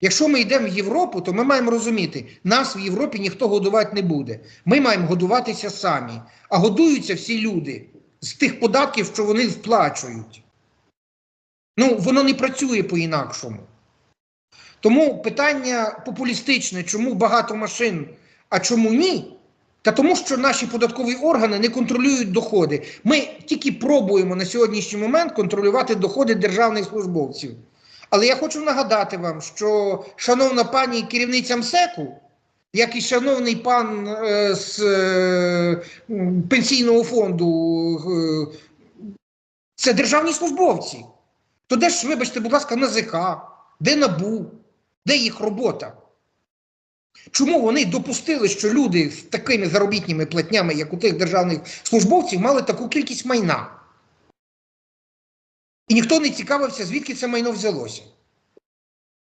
Якщо ми йдемо в Європу, то ми маємо розуміти, нас в Європі ніхто годувати не буде. Ми маємо годуватися самі. А годуються всі люди з тих податків, що вони сплачують. Ну, воно не працює по-інакшому. Тому питання популістичне, чому багато машин, а чому ні? Та тому, що наші податкові органи не контролюють доходи. Ми тільки пробуємо на сьогоднішній момент контролювати доходи державних службовців. Але я хочу нагадати вам, що шановна пані керівниця МСЕКу, як і шановний пан е, з е, пенсійного фонду, е, це державні службовці. То де ж, вибачте, будь ласка, НАЗК, де НАБУ, де їх робота? Чому вони допустили, що люди з такими заробітніми платнями, як у тих державних службовців, мали таку кількість майна? І ніхто не цікавився, звідки це майно взялося.